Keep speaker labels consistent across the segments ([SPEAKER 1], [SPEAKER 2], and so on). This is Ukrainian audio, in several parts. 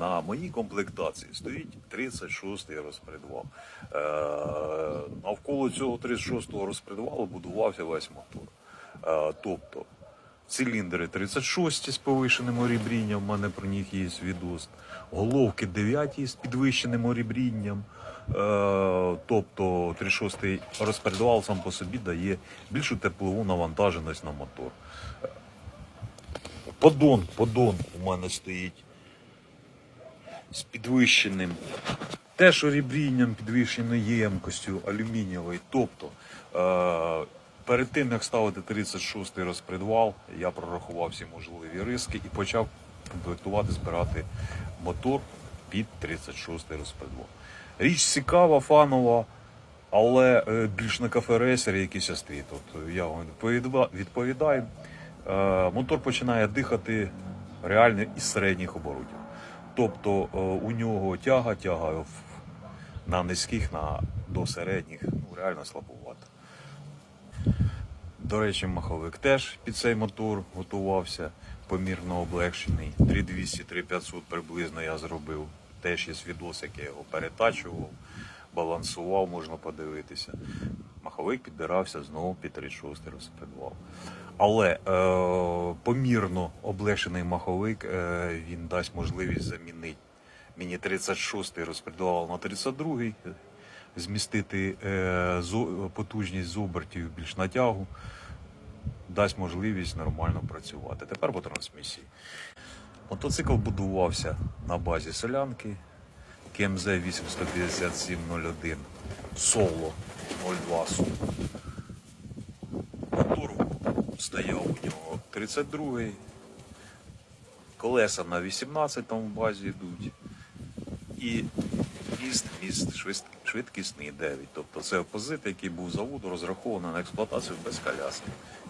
[SPEAKER 1] на моїй комплектації стоїть 36-й розпредвал. Е, навколо цього 36-го розпредвалу будувався весь мотор. Е, тобто циліндри 36 з повишеним орібрінням, в мене про них є відос. Головки 9 з підвищеним орібрінням. Е, тобто 36-й розпредвал сам по собі дає більшу теплову навантаженість на мотор. Подон, подон у мене стоїть з підвищеним теж орібрінням, підвищеною ємкостю алюмінієвої. Тобто, е, перед тим як ставити 36-й розпредвал, я прорахував всі можливі риски і почав комплектувати, збирати мотор під 36-й розпредвал. Річ цікава, фанова. Але е, більш на кафе-рейсер якийсь острій. Тобто я вам відповідаю. Е, Мотор починає дихати реально із середніх оборотів. Тобто е, у нього тяга, тяга на низьких, на до середніх, ну реально слабовато. До речі, маховик теж під цей мотор готувався, помірно облегшений. 3200, 3500 приблизно я зробив. Теж є відос, як я його перетачував, балансував, можна подивитися. Маховик підбирався знову під 36 розпредвал. Але е, помірно облегшений маховик е, він дасть можливість замінити мені 36 розпредвал на 32 змістити е, зо- потужність з обертів більш на тягу, дасть можливість нормально працювати. Тепер по трансмісії. Мотоцикл будувався на базі солянки КМЗ 85701 Соло 02 Су. Мотор стояв у нього 32-й. Колеса на 18 там в базі йдуть. І міст, міст швидк- швидкісний 9. Тобто це опозит, який був заводу розрахований на експлуатацію без коляски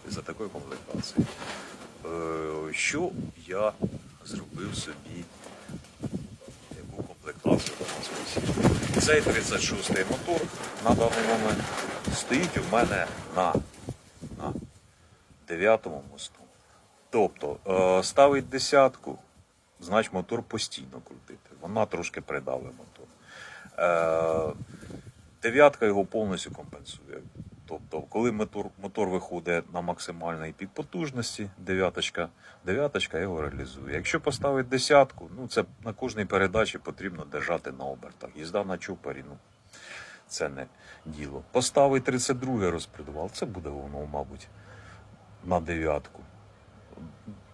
[SPEAKER 1] за такої комплектації. Е, що я зробив собі яку комплектацію в трансмісії. Цей 36-й мотор на даний момент стоїть у мене на, на 9-му мосту. Тобто е, ставить десятку, значить мотор постійно крутити. Вона трошки придавить мотор. Е, дев'ятка його повністю компенсує. Тобто, коли мотор, мотор виходить на максимальний пік потужності, дев'яточка, дев'яточка його реалізує. Якщо поставити десятку, ну це на кожній передачі потрібно держати на обертах. Їзда на чупарі, ну це не діло. Поставить 32 розпредвал, це буде воно, мабуть, на дев'ятку.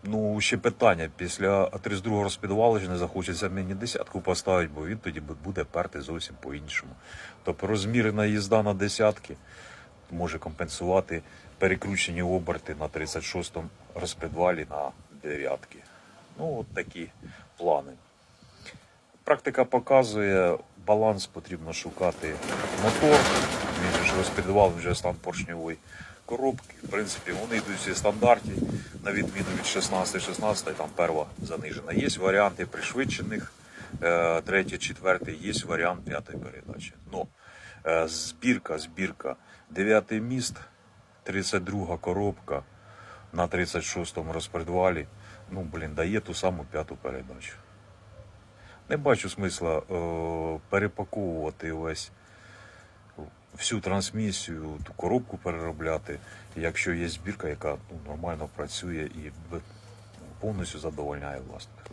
[SPEAKER 1] Ну, ще питання. Після 32-го розпідвалу ж не захочеться мені десятку поставити, бо він тоді буде перти зовсім по-іншому. Тобто розмірена їзда на десятки може компенсувати перекручені оберти на 36-му розпідвалі на дев'ятки. Ну, от такі плани. Практика показує, баланс потрібно шукати мотор. Він же ж розпідвал, вже стан поршньової коробки. В принципі, вони йдуть всі стандарті, на відміну від 16-16, там перва занижена. Є варіанти пришвидшених, е, третє, четверте, є варіант п'ятої передачі. Но е, збірка, збірка, дев'ятий міст, 32 коробка на 36-му розпредвалі. Ну, блін, дає ту саму п'яту передачу. Не бачу смисла е, перепаковувати весь всю трансмісію, ту коробку переробляти, якщо є збірка, яка ну, нормально працює і повністю задовольняє власника.